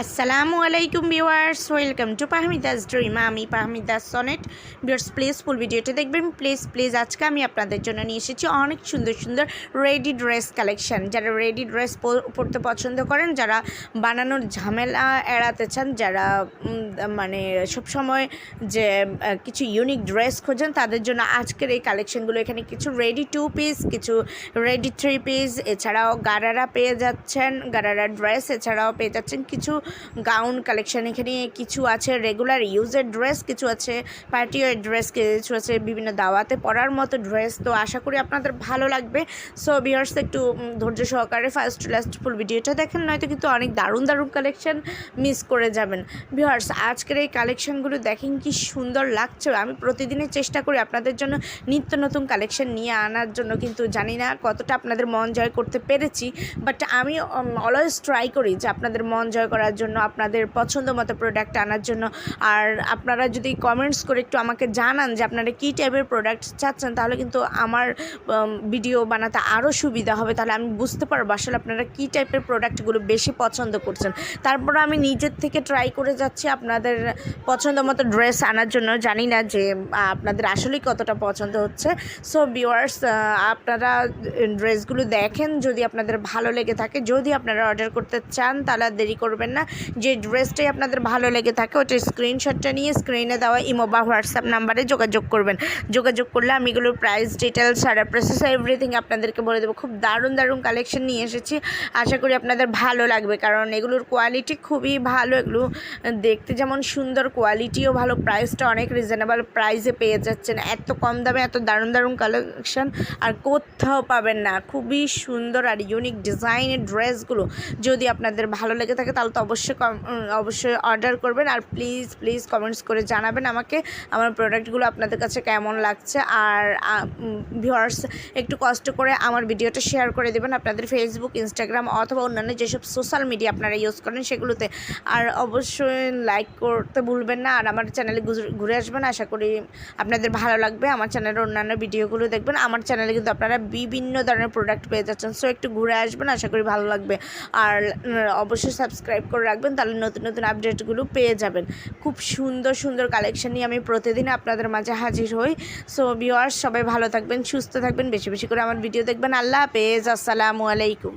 আসসালামু আলাইকুম viewers, welcome to পাহমিদাস dream. আমি পাহমিদাস সনেট। ভিউয়ার্স প্লিজ ফুল ভিডিওটা দেখবেন। প্লিজ প্লিজ আজকে আমি আপনাদের জন্য নিয়ে এসেছি অনেক সুন্দর সুন্দর রেডি ড্রেস কালেকশন যারা রেডি ড্রেস পরতে পছন্দ করেন, যারা বানানোর ঝামেলা এড়াতে চান, যারা মানে সবসময় যে কিছু ইউনিক ড্রেস খোঁজেন, তাদের জন্য আজকের এই কালেকশনগুলো এখানে কিছু রেডি টু পিস কিছু রেডি থ্রি পিস এছাড়াও গারারা পেয়ে যাচ্ছেন, গারারা ড্রেস এছাড়াও পেয়ে যাচ্ছেন কিছু গাউন কালেকশান এখানে কিছু আছে রেগুলার ইউজের ড্রেস কিছু আছে পার্টি ওয়ার ড্রেস কিছু আছে বিভিন্ন দাওয়াতে পরার মতো ড্রেস তো আশা করি আপনাদের ভালো লাগবে। সো বিয়ার্স একটু ধৈর্য সহকারে ফার্স্ট লাস্ট ফুল ভিডিওটা দেখেন, নয়তো কিন্তু অনেক দারুণ দারুণ কালেকশান মিস করে যাবেন। ভিউয়ার্স আজকের এই কালেকশনগুলো দেখেন কি সুন্দর লাগছে। আমি প্রতিদিনের চেষ্টা করি আপনাদের জন্য নিত্য নতুন কালেকশান নিয়ে আনার জন্য, কিন্তু জানি না কতটা আপনাদের মন জয় করতে পেরেছি। বাট আমি অলওয়েজ ট্রাই করি যে আপনাদের মন জয় করার জন্য, আপনাদের পছন্দ মতো প্রোডাক্ট আনার জন্য। আর আপনারা যদি কমেন্টস করে একটু আমাকে জানান যে আপনারা কী টাইপের প্রোডাক্ট চাচ্ছেন, তাহলে কিন্তু আমার ভিডিও বানাতে আরও সুবিধা হবে। তাহলে আমি বুঝতে পারব আসলে আপনারা কী টাইপের প্রোডাক্টগুলো বেশি পছন্দ করছেন। তারপর আমি নিজের থেকে ট্রাই করে যাচ্ছি আপনাদের পছন্দ মতো ড্রেস আনার জন্য। জানি না যে আপনাদের আসলেই কতটা পছন্দ হচ্ছে। সো ভিউয়ার্স আপনারা ড্রেসগুলো দেখেন। যদি আপনাদের ভালো লেগে থাকে, যদি আপনারা অর্ডার করতে চান, তাহলে দেরি করবেন না। যে ড্রেসটাই আপনাদের ভালো লেগে থাকে, ওটার স্ক্রিনশটটা নিয়ে স্ক্রিনে দেওয়া ইমো বা হোয়াটসঅ্যাপ নাম্বারে যোগাযোগ করবেন। যোগাযোগ করলে আমি এগুলোর প্রাইস ডিটেলস সারা প্রসেস এভরিথিং আপনাদেরকে বলে দেবো। খুব দারুণ দারুণ কালেকশন নিয়ে এসেছি। আশা করি আপনাদের ভালো লাগবে, কারণ এগুলোর কোয়ালিটি খুবই ভালো। এগুলো দেখতে যেমন সুন্দর কোয়ালিটিও ভালো। প্রাইসটা অনেক রিজনেবল প্রাইসে পেয়ে যাচ্ছেন। এত কম দামে এত দারুণ দারুণ কালেকশন আর কোথাও পাবেন না। খুবই সুন্দর আর ইউনিক ডিজাইনের ড্রেসগুলো যদি আপনাদের ভালো লেগে থাকে, তাহলে তো অবশ্যই অবশ্যই অর্ডার করবেন। আর প্লিজ প্লিজ কমেন্টস করে জানাবেন আমাকে আমার প্রোডাক্টগুলো আপনাদের কাছে কেমন লাগছে। আর ভিউয়ার্স একটু কষ্ট করে আমার ভিডিওটা শেয়ার করে দেবেন আপনাদের ফেসবুক ইনস্টাগ্রাম অথবা অন্যান্য যেসব সোশ্যাল মিডিয়া আপনারা ইউজ করেন সেগুলোতে। আর অবশ্যই লাইক করতে ভুলবেন না। আর আমার চ্যানেলে ঘুরে আসবেন। আশা করি আপনাদের ভালো লাগবে। আমার চ্যানেলের অন্যান্য ভিডিওগুলো দেখবেন। আমার চ্যানেলে কিন্তু আপনারা বিভিন্ন ধরনের প্রোডাক্ট পেয়ে যাচ্ছেন। সো একটু ঘুরে আসবেন। আশা করি ভালো লাগবে। আর অবশ্যই অবশ্যই সাবস্ক্রাইব করে রাখবেন, তাহলে নতুন নতুন আপডেটগুলো পেয়ে যাবেন। খুব সুন্দর সুন্দর কালেকশন নিয়ে আমি প্রতিদিন আপনাদের মাঝে হাজির হই। সো ভিওয়ার্স সবাই ভালো থাকবেন, সুস্থ থাকবেন, বেশি বেশি করে আমার ভিডিও দেখবেন। আল্লাহ হাফেজ, আসসালামু আলাইকুম।